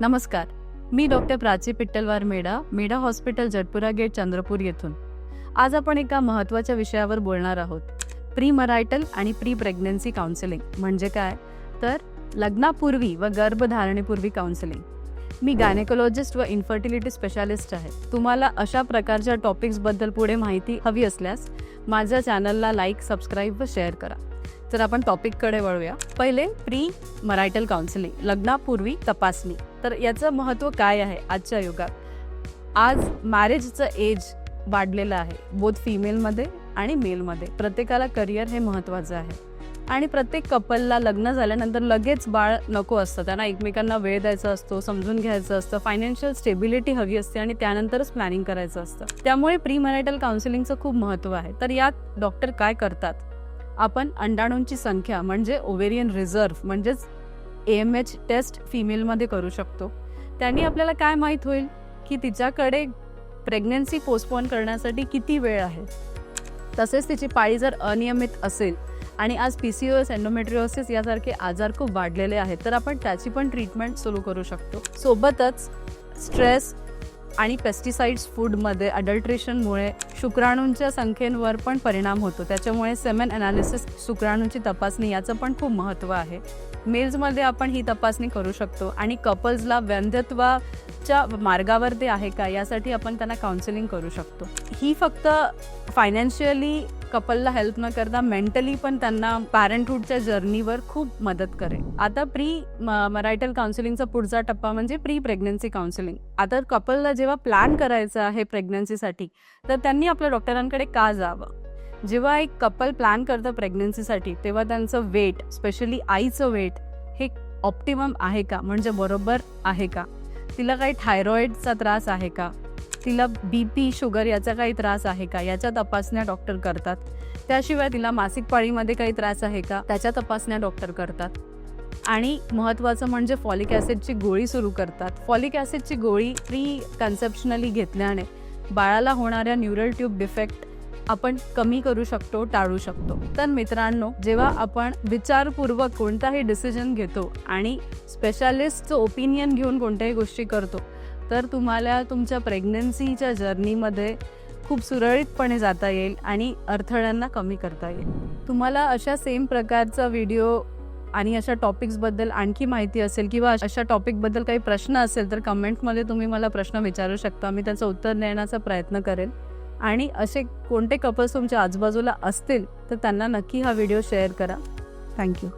नमस्कार. मी doctor Prachi Pittalwar Meda Meda hospital Jatpura gate Chandrapur येथून. आज आपण एका महत्त्वाच्या विषयावर बोलणार आहोत. प्री मरायटल आणि प्री प्रेग्नन्सी काउन्सिलिंग. म्हणजे काय? तर लग्नापूर्वी व गर्भधारणेपूर्वी काउन्सिलिंग. मी गायनेकोलॉजिस्ट व इन्फर्टिलिटी स्पेशालिस्ट आहे. तुम्हाला अशा प्रकारच्या टॉपिक्सबद्दल पुढे माहिती हवी असल्यास माझ्या चॅनलला लाईक सबस्क्राईब व शेअर करा. तर आपण टॉपिककडे वळूया. पहिले प्री मरायटल काउन्सिलिंग. लग्नापूर्वी तपासणी. तर याचं महत्त्व काय आहे आजच्या युगात? आज मॅरेजचं एज वाढलेलं आहे बोथ फिमेलमध्ये आणि मेलमध्ये प्रत्येकाला करिअर हे महत्त्वाचं आहे. आणि प्रत्येक कपलला लग्न झाल्यानंतर लगेच बाळ नको असतं. त्यांना एकमेकांना वेळ द्यायचा असतो समजून घ्यायचं असतं फायनान्शियल स्टेबिलिटी हवी असते आणि त्यानंतरच प्लॅनिंग करायचं असतं. त्यामुळे प्री मॅरिटल काउन्सिलिंगचं खूप महत्त्व आहे. तर यात डॉक्टर काय करतात? आपण अंडाणूंची संख्या म्हणजे ओवेरियन रिझर्व्ह म्हणजेच एम एच टेस्ट फिमेलमध्ये करू शकतो. त्यांनी आपल्याला काय माहीत होईल? की तिच्याकडे प्रेग्नन्सी पोस्टपोन करण्यासाठी किती वेळ आहे? तसेच तिची पाळी जर अनियमित असेल आणि आज P C O S endometriosis यासारखे आजार खूप वाढलेले आहेत तर आपण त्याची पण ट्रीटमेंट सुरू करू शकतो. सोबतच स्ट्रेस आणि पेस्टिसाइड्स फूडमध्ये अडल्ट्रेशनमुळे शुक्राणूंच्या संख्येवर पण परिणाम होतो. त्याच्यामुळे सेमेन अनालिसिस शुक्राणूंची तपासणी याचं पण खूप महत्त्व आहे. मेल्समध्ये आपण ही तपासणी करू शकतो आणि कपल्सला वंध्यत्वाच्या मार्गावर ते आहे का यासाठी आपण त्यांना काउन्सिलिंग करू शकतो. ही फक्त फायनान्शियली कपलला हेल्प न करता मेंटली पण त्यांना पॅरेंटहूडच्या जर्नीवर खूप मदत करेल. आता प्री मरायटल काउन्सिलिंगचा पुढचा टप्पा म्हणजे प्री प्रेग्नन्सी काउन्सिलिंग आता कपलला जेव्हा प्लॅन करायचं आहे प्रेग्नन्सीसाठी तर त्यांनी आपल्या डॉक्टरांकडे का जावं? जेव्हा एक कपल प्लॅन करतं प्रेग्नन्सीसाठी तेव्हा त्यांचं वेट स्पेशली आईचं वेट हे ऑप्टिमम आहे का? म्हणजे बरोबर आहे का? तिला काही थायरॉईडचा त्रास आहे का? तिला बी पी शुगर याचा काही त्रास आहे का? याच्या तपासण्या डॉक्टर करतात. त्याशिवाय तिला मासिक पाळीमध्ये काही त्रास आहे का? त्याच्या तपासण्या डॉक्टर करतात. आणि महत्त्वाचं म्हणजे फॉलिक ॲसिडची गोळी सुरू करतात. फॉलिक ॲसिडची गोळी प्री कन्सेप्शनली घेतल्याने बाळाला होणाऱ्या न्यूरल ट्यूब डिफेक्ट आपण कमी करू शकतो टाळू शकतो. तर मित्रांनो जेव्हा आपण विचारपूर्वक कोणताही डिसिजन घेतो आणि स्पेशालिस्टचं ओपिनियन घेऊन कोणत्याही गोष्टी करतो तर तुम्हाला तुमच्या प्रेग्नन्सीच्या जर्नीमध्ये खूप सुरळीतपणे जाता येईल आणि अडथळ्यांना कमी करता येईल. तुम्हाला अशा सेम प्रकारचा व्हिडिओ आणि अशा टॉपिक्सबद्दल आणखी माहिती असेल किंवा अशा टॉपिकबद्दल काही प्रश्न असेल तर कमेंटमध्ये तुम्ही मला प्रश्न विचारू शकता. मी त्याचं उत्तर देण्याचा प्रयत्न करेन आणि असे कोणते कपल्स तुमच्या आजूबाजूला असतील तर त्यांना नक्की हा व्हिडिओ शेअर करा. थँक्यू